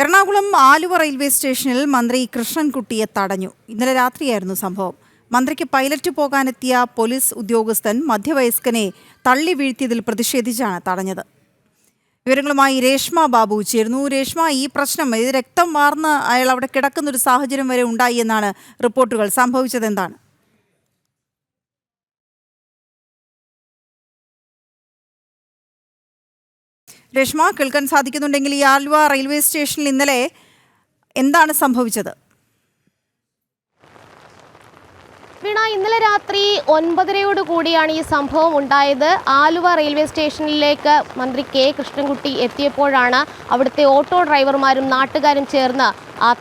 Ernakulam Aluva railway സ്റ്റേഷനിൽ മന്ത്രി കൃഷ്ണൻകുട്ടിയെ തടഞ്ഞു. ഇന്നലെ രാത്രിയായിരുന്നു സംഭവം. മന്ത്രിക്ക് പൈലറ്റ് പോകാനെത്തിയ പോലീസ് ഉദ്യോഗസ്ഥൻ മധ്യവയസ്കനെ തള്ളി വീഴ്ത്തിയതിൽ പ്രതിഷേധിച്ചാണ് തടഞ്ഞത്. വിവരങ്ങളുമായി രേഷ്മ ബാബു ചേരുന്നു. രേഷ്മ ഈ പ്രശ്നം രക്തം വാർന്ന് അയാൾ അവിടെ കിടക്കുന്ന ഒരു സാഹചര്യം വരെ ഉണ്ടായി എന്നാണ് റിപ്പോർട്ടുകൾ. സംഭവിച്ചത് എന്താണ്? രേഷ്മ കേൾക്കാൻ സാധിക്കുന്നുണ്ടെങ്കിൽ ഈ ആലുവ റെയിൽവേ സ്റ്റേഷനിൽ ഇന്നലെ എന്താണ് സംഭവിച്ചത്? വീണ ഇന്നലെ രാത്രി ഒൻപതരയോട് കൂടിയാണ് ഈ സംഭവം ഉണ്ടായത്. ആലുവ റെയിൽവേ സ്റ്റേഷനിലേക്ക് മന്ത്രി കെ. കൃഷ്ണൻകുട്ടി എത്തിയപ്പോഴാണ് അവിടുത്തെ ഓട്ടോ ഡ്രൈവർമാരും നാട്ടുകാരും ചേർന്ന്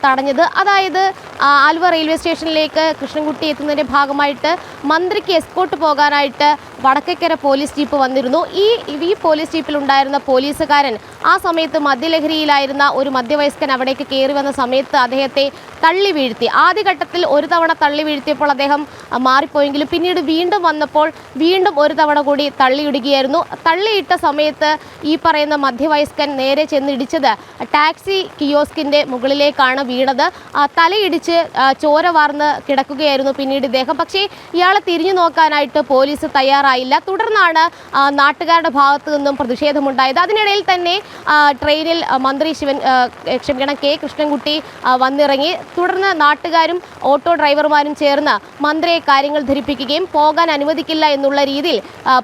തടഞ്ഞത്. അതായത് ആലുവ റെയിൽവേ സ്റ്റേഷനിലേക്ക് കൃഷ്ണൻകുട്ടി എത്തുന്നതിന്റെ ഭാഗമായിട്ട് മന്ത്രിക്ക് എസ്കോട്ട് പോകാനായിട്ട് വടക്കേക്കര പോലീസ് ജീപ്പ് വന്നിരുന്നു. ഈ ഈ പോലീസ് ജീപ്പിൽ ഉണ്ടായിരുന്ന പോലീസുകാരൻ ആ സമയത്ത് മദ്യലഹരിയിലായിരുന്ന ഒരു മധ്യവയസ്കൻ അവിടേക്ക് കയറി വന്ന സമയത്ത് അദ്ദേഹത്തെ തള്ളി വീഴ്ത്തി. ആദ്യഘട്ടത്തിൽ ഒരു തവണ തള്ളി വീഴ്ത്തിയപ്പോൾ അദ്ദേഹം മാറിപ്പോയെങ്കിലും പിന്നീട് വീണ്ടും വന്നപ്പോൾ വീണ്ടും ഒരു തവണ കൂടി തള്ളിയിടുകയായിരുന്നു. തള്ളിയിട്ട സമയത്ത് ഈ പറയുന്ന മധ്യവയസ്കൻ നേരെ ചെന്നിടിച്ചത് ടാക്സി കിയോസ്കിന്റെ മുകളിലേക്കാണ് വീണത്. തലയിടിച്ച് ചോര വാർന്ന് കിടക്കുകയായിരുന്നു പിന്നീട് ഇദ്ദേഹം. പക്ഷേ ഇയാളെ തിരിഞ്ഞു നോക്കാനായിട്ട് പോലീസ് തയ്യാറായില്ല. തുടർന്നാണ് നാട്ടുകാരുടെ ഭാഗത്തു നിന്നും പ്രതിഷേധമുണ്ടായത്. അതിനിടയിൽ തന്നെ ട്രെയിനിൽ മന്ത്രി ശിവൻ ക്ഷമിക്കണം കെ കൃഷ്ണൻകുട്ടി വന്നിറങ്ങി. തുടർന്ന് നാട്ടുകാരും ഓട്ടോ ഡ്രൈവർമാരും ചേർന്ന് മന്ത്രിയെ കാര്യങ്ങൾ ധരിപ്പിക്കുകയും പോകാൻ അനുവദിക്കില്ല എന്നുള്ള രീതിയിൽ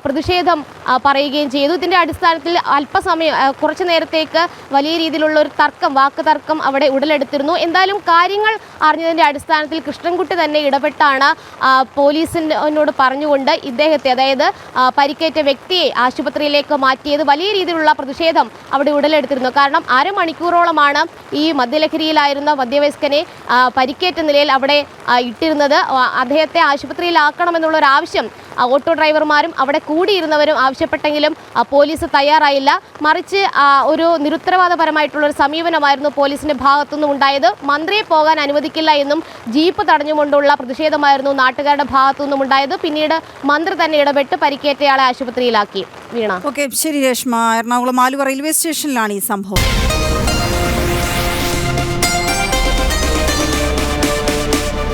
പ്രതിഷേധം പറയുകയും ചെയ്തു. ഇതിന്റെ അടിസ്ഥാനത്തിൽ അല്പസമയം കുറച്ചു നേരത്തേക്ക് വലിയ രീതിയിലുള്ള ഒരു തർക്കം വാക്ക് തർക്കം അവിടെ ഉടലെടുത്തിരുന്നു. എന്തായാലും കാര്യങ്ങൾ അറിഞ്ഞതിന്റെ അടിസ്ഥാനത്തിൽ കൃഷ്ണൻകുട്ടി തന്നെ ഇടപെട്ടാണ് പോലീസിനോട് പറഞ്ഞുകൊണ്ട് ഇദ്ദേഹത്തെ അതായത് പരിക്കേറ്റ വ്യക്തിയെ ആശുപത്രിയിലേക്ക് മാറ്റിയത് വലിയ രീതിയിലുള്ള പ്രതിഷേധം അവിടെ ഉടലെടുത്തിരുന്നു. കാരണം അരമണിക്കൂറോളമാണ് ഈ മദ്യലഹരിയിലായിരുന്ന മധ്യവയസ്കനെ പരിക്കേറ്റ നിലയിൽ അവിടെ ഇട്ടിരുന്നത്. അദ്ദേഹത്തെ ആശുപത്രിയിലാക്കണമെന്നുള്ള ഒരു ആവശ്യം ഓട്ടോ ഡ്രൈവർമാരും അവിടെ കൂടിയിരുന്നവരും ആവശ്യപ്പെട്ടെങ്കിലും പോലീസ് തയ്യാറായില്ല. മറിച്ച് ഒരു നിരുത്തരവാദപരമായിട്ടുള്ള ഒരു സമീപനമായിരുന്നു പോലീസിന്റെ ഭാഗത്തുനിന്നും ഉണ്ടായത്. മന്ത്രിയെ പോകാൻ അനുവദിക്കില്ല എന്നും ജീപ്പ് തടഞ്ഞുകൊണ്ടുള്ള പ്രതിഷേധമായിരുന്നു നാട്ടുകാരുടെ ഭാഗത്തുനിന്നും ഉണ്ടായത്. പിന്നീട് മന്ത്രി തന്നെ ഇടപെട്ട് പരിക്കേറ്റയാളെ ആശുപത്രിയിലാക്കി. വീണ. ഓക്കെ ശരി രേഷ്മ. എറണാകുളം ആലുവ റെയിൽവേ സ്റ്റേഷനിലാണ് ഈ സംഭവം.